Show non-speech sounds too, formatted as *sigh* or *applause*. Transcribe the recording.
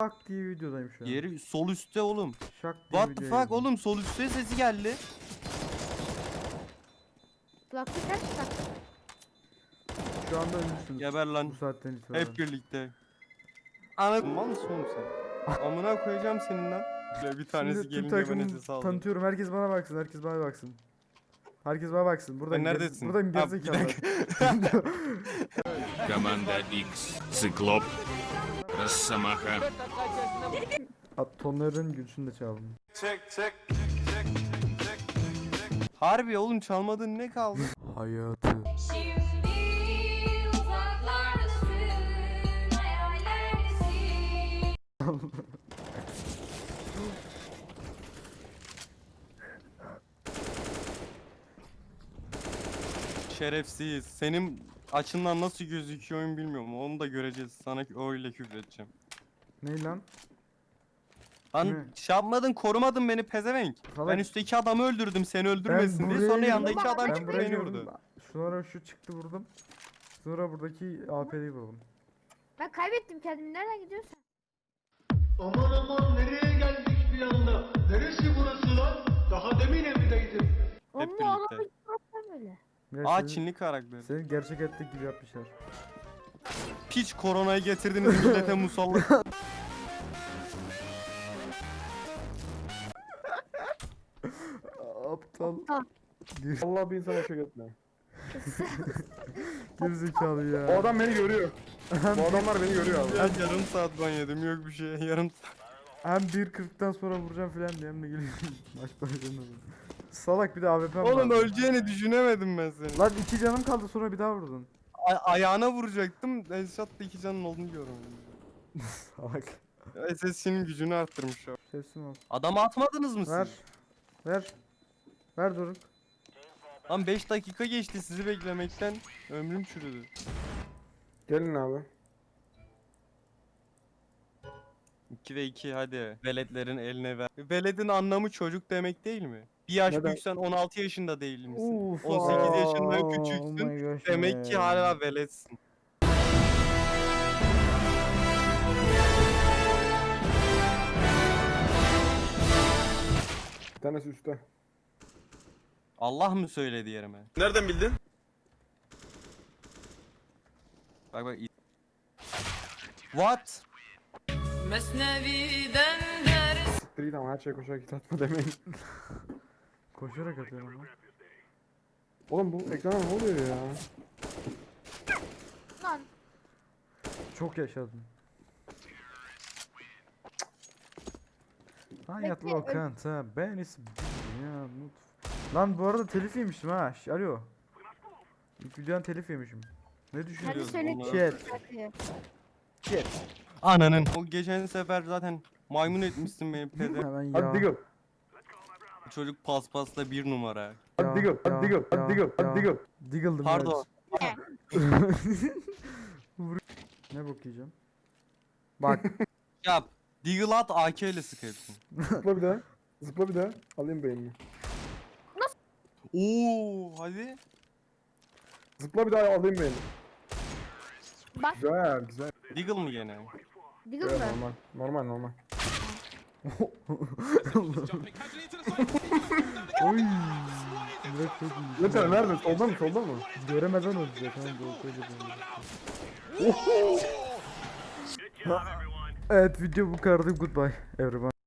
Şak diye videodayım şu an. Yeri sol üstte oğlum. Şak diye What the videodayım. fuck oğlum sol üstte sesi geldi. Kulaklık kaç kulaklık? Şu anda ölmüşsünüz. Geber lan. Bu saatten itibaren. Hep birlikte. Ana mal mısın oğlum sen? *laughs* Amına koyacağım senin lan. Böyle bir tanesi Şimdi tüm gelince bana takımı tanıtıyorum. Herkes bana baksın. Herkes bana baksın. Herkes bana baksın. Buradayım. Sen neredesin? Buradayım Ha, bir gerizekalı. dakika. *laughs* Commander X, Cyclop, Росомаха. At tonların gülüşünü de çaldım. Harbi oğlum çalmadığın ne kaldı? Hayatı. Şimdi uzaklardasın hayallerdesin Şerefsiz. Senin açından nasıl gözüküyor oyun bilmiyorum. Onu da göreceğiz. Sana öyle küfredeceğim. Ne lan? Lan Ne? şey yapmadın korumadın beni pezevenk. Salak. Ben üstteki adamı öldürdüm seni öldürmesin diye. buraya Sonra yandaki adam Ben çıktı buraya beni girdim. vurdu. Sonra şu çıktı vurdum. Sonra buradaki AP'yi vurdum. Ben kaybettim kendimi. Nereden gidiyorsun? Aman aman nereye geldik bir anda? Neresi burası lan? Daha demin evdeydim. Birlikte. problem böyle. Ya Aa senin- Çinli karakter. Senin gerçek ettik gibi yapmışlar. Piç koronayı getirdiniz millete musallat. *laughs* Aptal. Allah bir insana şaka etme. *laughs* Gerizekalı ya. O adam beni görüyor. Bu adamlar beni görüyor abi. Ben yarım saat ban yedim yok bir şey yarım saat. Hem 1.40'dan sonra vuracağım filan diye hem de geliyor. *laughs* Maç başında. Salak bir de AWP Oğlum var. öleceğini düşünemedim ben seni. Lan iki canım kaldı sonra bir daha vurdun. A- ayağına vuracaktım. Headshot'ta iki canın olduğunu görmedim. *laughs* Salak. SSC'nin gücünü arttırmış o. Teslim ol. Adamı atmadınız mı Ver. siz? Ver. Ver Doruk. Lan 5 dakika geçti sizi beklemekten. Ömrüm çürüdü. Gelin abi. 2 ve 2 hadi. Veletlerin eline ver. Veledin anlamı çocuk demek değil mi? Bir yaş Neden? büyüksen 16 yaşında değil misin? Uf, 18 yaşından aa, küçüksün, oh my gosh Demek ki hala veletsin. Bir tanesi üstte. Allah mı söyledi yerime? Nereden bildin? Bak bak. What? Siktir git ama her şeye koşarak git atma demeyin. *laughs* Koşarak atıyorum ama. Oğlum bu ekrana ne oluyor ya? Lan Çok yaşadım. Hayat Bekle, lokanta ben is ya mut. Lan bu arada telif yemiştim ha. Ş- Alo. İlk videodan telif yemişim. Ne hadi Biliyorum, söyle onları- Chat. Ananın. O geçen sefer zaten maymun etmişsin beni pede. Hemen ya. Hadi diggle. Çocuk paspasla bir numara. Ya, Hadi diggle. ya, Hadi diggle. ya, Hadi diggle. ya. Hadi diggle. Diggle'dım Pardon. *laughs* Vur- ne bok yiyeceğim? Bak. *laughs* Yap. Deagle at AK ile sık hepsini. Zıpla bir daha. Zıpla bir daha. Alayım beynini. Oo hadi. Zıpla bir daha alayım beynini. Bak Güzel güzel. Deagle mı gene? Diggle Evet, mı? normal. Normal normal. *laughs* Oy. Direkt çok iyi. Yeter nerede? Solda mı? Solda mı? Göremeden öldü zaten. Doğru söylüyorsun. Evet video bu kadardı. Goodbye everyone.